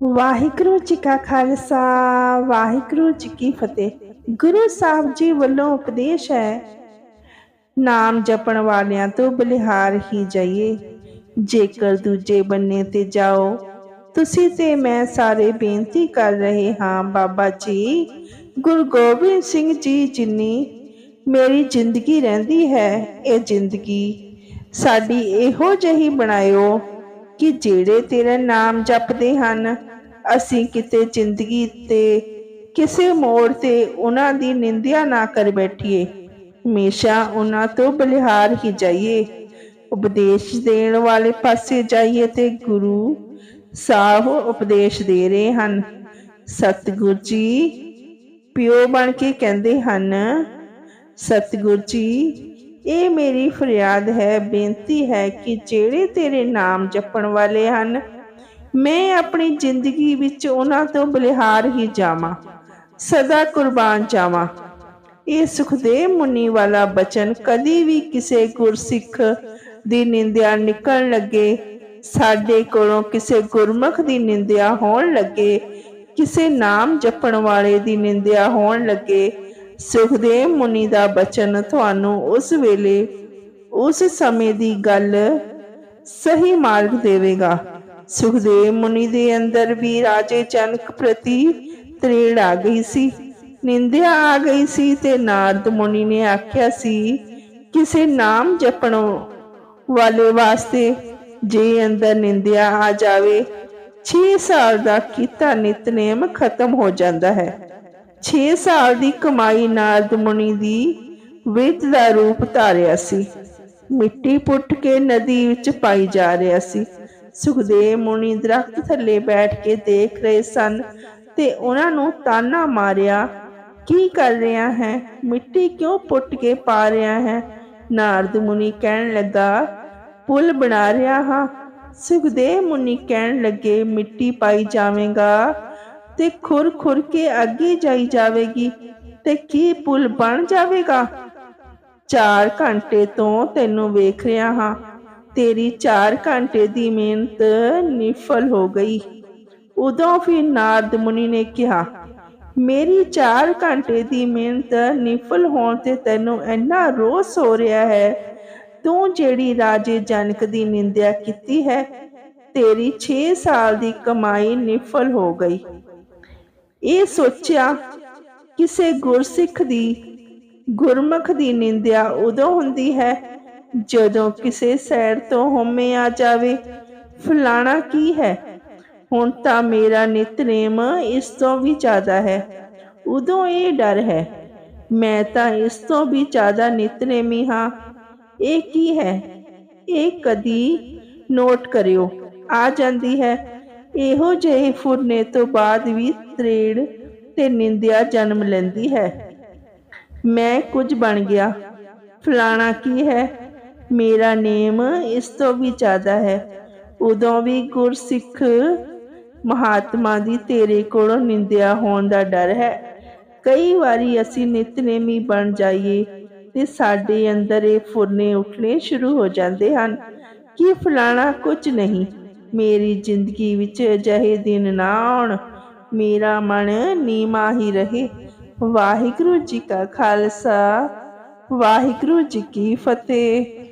ਵਾਹਿਗੁਰੂ ਜੀ ਕਾ ਖਾਲਸਾ, ਵਾਹਿਗੁਰੂ ਜੀ ਕੀ ਫਤਿਹ। ਗੁਰੂ ਸਾਹਿਬ ਜੀ ਵੱਲੋਂ ਉਪਦੇਸ਼ ਹੈ, ਨਾਮ ਜਪਣ ਵਾਲਿਆਂ ਤੋਂ ਬਲਿਹਾਰ ਹੀ ਜਾਈਏ। ਜੇਕਰ ਦੂਜੇ ਬੰਨੇ ਤੇ ਜਾਓ, ਤੁਸੀਂ ਤੇ ਮੈਂ ਸਾਰੇ ਬੇਨਤੀ ਕਰ ਰਹੇ ਹਾਂ, ਬਾਬਾ ਜੀ, ਗੁਰੂ ਗੋਬਿੰਦ ਸਿੰਘ ਜੀ ਜਿੰਨੀ ਮੇਰੀ ਜ਼ਿੰਦਗੀ ਰਹਿੰਦੀ ਹੈ, ਇਹ ਜ਼ਿੰਦਗੀ ਸਾਡੀ ਇਹੋ ਜਿਹੀ ਬਣਾਇਓ ਕਿ ਜਿਹੜੇ ਤੇਰਾ ਨਾਮ ਜਪਦੇ ਹਨ, ਅਸੀਂ ਕਿਤੇ ਜ਼ਿੰਦਗੀ ਤੇ ਕਿਸੇ ਮੋੜ ਤੇ ਉਹਨਾਂ ਦੀ ਨਿੰਦਿਆ ਨਾ ਕਰ ਬੈਠੀਏ। ਹਮੇਸ਼ਾ ਉਹਨਾਂ ਤੋਂ ਬਲਿਹਾਰ ਹੀ ਜਾਈਏ। ਉਪਦੇਸ਼ ਦੇਣ ਵਾਲੇ ਪਾਸੇ ਜਾਈਏ ਤੇ ਗੁਰੂ ਸਾਹਿਬ ਉਪਦੇਸ਼ ਦੇ ਰਹੇ ਹਨ। ਸਤਿਗੁਰ ਜੀ ਪਿਓ ਬਣ ਕੇ ਕਹਿੰਦੇ ਹਨ, ਸਤਿਗੁਰ ਜੀ ਇਹ ਮੇਰੀ ਫਰਿਆਦ ਹੈ, ਬੇਨਤੀ ਹੈ ਕਿ ਜਿਹੜੇ ਤੇਰੇ ਨਾਮ ਜਪਣ ਵਾਲੇ ਹਨ, ਮੈਂ ਆਪਣੀ ਜ਼ਿੰਦਗੀ ਵਿੱਚ ਉਹਨਾਂ ਤੋਂ ਬਲਿਹਾਰ ਹੀ ਜਾਵਾਂ, ਸਦਾ ਕੁਰਬਾਨ ਜਾਵਾਂ। ਇਹ ਸੁਖਦੇਵ ਮੁਨੀ ਵਾਲਾ ਬਚਨ ਕਦੀ ਵੀ ਕਿਸੇ ਗੁਰਸਿੱਖ ਦੀ ਨਿੰਦਿਆ ਨਿਕਲਣ ਲੱਗੇ, ਸਾਡੇ ਕੋਲੋਂ ਕਿਸੇ ਗੁਰਮੁਖ ਦੀ ਨਿੰਦਿਆ ਹੋਣ ਲੱਗੇ, ਕਿਸੇ ਨਾਮ ਜਪਣ ਵਾਲੇ ਦੀ ਨਿੰਦਿਆ ਹੋਣ ਲੱਗੇ ਸੁਖਦੇਵ ਮੁਨੀ ਦਾ ਬਚਨ ਤੁਹਾਨੂੰ ਉਸ ਵੇਲੇ, ਉਸ ਸਮੇਂ ਦੀ ਗੱਲ ਸਹੀ ਮਾਰਗ ਦੇਵੇਗਾ। ਸੁਖਦੇਵ ਮੁਨੀ ਦੇ ਅੰਦਰ ਵੀ ਰਾਜੇ ਜਨਕ ਪ੍ਰਤੀ ਤ੍ਰੇੜ ਆ ਗਈ ਸੀ, ਨਿੰਦਿਆ ਆ ਗਈ ਸੀ ਤੇ ਨਾਰਦ ਮੁਨੀ ਨੇ ਆਖਿਆ ਸੀ, ਕਿਸੇ ਨਾਮ ਜਪਣ ਵਾਲੇ ਵਾਸਤੇ ਜੇ ਅੰਦਰ ਨਿੰਦਿਆ ਆ ਜਾਵੇ 6 ਸਾਲ ਦਾ ਕੀਤਾ ਨਿਤਨੇਮ ਖਤਮ ਹੋ ਜਾਂਦਾ ਹੈ। 6 ਸਾਲ ਦੀ ਕਮਾਈ ਨਾਰਦ ਮੁਨੀ ਦੀ ਵਿਤ ਦਾ ਰੂਪ ਧਾਰਿਆ ਸੀ। ਮਿੱਟੀ ਪੁੱਟ ਕੇ ਨਦੀ ਵਿੱਚ ਪਾਈ ਜਾ ਰਿਹਾ ਸੀ। ਸੁਖਦੇਵ ਮੁਨੀ ਦਰਖਤ ਥੱਲੇ ਬੈਠ ਕੇ ਦੇਖ ਰਹੇ ਸਨ ਤੇ ਉਹਨਾਂ ਨੂੰ ਤਾਨਾ ਮਾਰਿਆ, ਕੀ ਕਰ ਰਿਹਾ ਹੈ? ਮਿੱਟੀ ਕਿਉਂ ਪੁੱਟ ਕੇ ਪਾ ਰਿਹਾ ਹੈ? ਨਾਰਦ ਮੁਨੀ ਕਹਿਣ ਲੱਗਾ, ਪੁਲ ਬਣਾ ਰਿਹਾ ਹਾਂ। ਸੁਖਦੇਵ ਮੁਨੀ ਕਹਿਣ ਲੱਗੇ, ਮਿੱਟੀ ਪਾਈ ਜਾਵੇਗਾ? ਤੇ ਖੁਰ ਖੁਰ ਕੇ ਅੱਗੇ ਜਾਈ ਜਾਵੇਗੀ। ਤੇ ਕੀ ਪੁਲ ਬਣ ਜਾਵੇਗਾ? 4 ਘੰਟੇ ਤੋਂ ਤੈਨੂੰ ਵੇਖ ਰਿਹਾ ਹਾਂ। ਤੇਰੀ 4 ਘੰਟੇ ਦੀ ਮਿਹਨਤ ਨਿਫਲ ਹੋ ਗਈ। ਉਦੋਂ ਫਿਰ ਨਾਰਦ ਮੁਨੀ ਨੇ ਕਿਹਾ, ਮੇਰੀ 4 ਘੰਟੇ ਦੀ ਮਿਹਨਤ ਨਿਫਲ ਹੋਣ ਤੇ ਤੈਨੂੰ ਇੰਨਾ ਰੋਸ ਹੋ ਰਿਹਾ ਹੈ। ਤੂੰ ਜਿਹੜੀ ਰਾਜੇ ਜਨਕ ਦੀ ਨਿੰਦਿਆ ਕੀਤੀ ਹੈ, ਤੇਰੀ 6 ਸਾਲ ਦੀ ਕਮਾਈ ਨਿਫਲ ਹੋ ਗਈ। ਇਹ ਸੋਚਿਆ ਕਿਸੇ ਗੁਰਸਿੱਖ ਦੀ ਗੁਰਮੁਖ ਦੀ ਨਿੰਦਿਆ ਉਦੋਂ ਹੁੰਦੀ ਹੈ ਜਦੋਂ ਕਿਸੇ ਸੈਰ ਤੋਂ ਹਉਮੈ ਆ ਜਾਵੇ। ਫਲਾਣਾ ਕੀ ਹੈ? ਹੁਣ ਤਾਂ ਮੇਰਾ ਨਿਤਨੇਮ ਇਸ ਤੋਂ ਵੀ ਜ਼ਿਆਦਾ ਹੈ। ਉਦੋਂ ਇਹ ਡਰ ਹੈ। ਮੈਂ ਤਾਂ ਇਸ ਤੋਂ ਵੀ ਜ਼ਿਆਦਾ ਨਿਤਨੇਮੀ ਹਾਂ। ਇਹ ਕੀ ਹੈ? ਇਹ ਕਦੀ ਨੋਟ ਕਰਿਓ। ਆ ਜਾਂਦੀ ਹੈ। ਇਹੋ ਜਿਹੇ ਫੁਰਨੇ ਤੋਂ ਬਾਅਦ ਵੀ ਤ੍ਰੇੜ ਤੇ ਨਿੰਦਿਆ ਜਨਮ ਲੈਂਦੀ ਹੈ। ਮੈਂ ਕੁਝ ਬਣ ਗਿਆ। ਫਲਾਣਾ ਕੀ ਹੈ? ਮੇਰਾ ਨੇਮ ਇਸ ਤੋਂ ਵੀ ਜ਼ਿਆਦਾ ਹੈ। ਉਦੋਂ ਵੀ ਗੁਰਸਿੱਖ ਮਹਾਤਮਾ ਦੀ ਤੇਰੇ ਕੋਲੋਂ ਨਿੰਦਿਆ ਹੋਣ ਦਾ ਡਰ ਹੈ। ਕਈ ਵਾਰੀ ਅਸੀਂ ਨਿਤਨੇਮੀ ਬਣ ਜਾਈਏ ਤੇ ਸਾਡੇ ਅੰਦਰ ਇਹ ਫੁਰਨੇ ਉੱਠਣੇ ਸ਼ੁਰੂ ਹੋ ਜਾਂਦੇ ਹਨ ਕਿ ਫਲਾਣਾ ਕੁਝ ਨਹੀਂ, ਮੇਰੀ ਜ਼ਿੰਦਗੀ ਵਿੱਚ ਅਜਿਹੇ ਦਿਨ ਨਾ ਆਉਣ। ਮੇਰਾ ਮਨ ਨੀਮਾ ਹੀ ਰਹੇ। ਵਾਹਿਗੁਰੂ ਜੀ ਕਾ ਖਾਲਸਾ ਵਾਹਿਗੁਰੂ ਜੀ ਕੀ ਫਤਿਹ।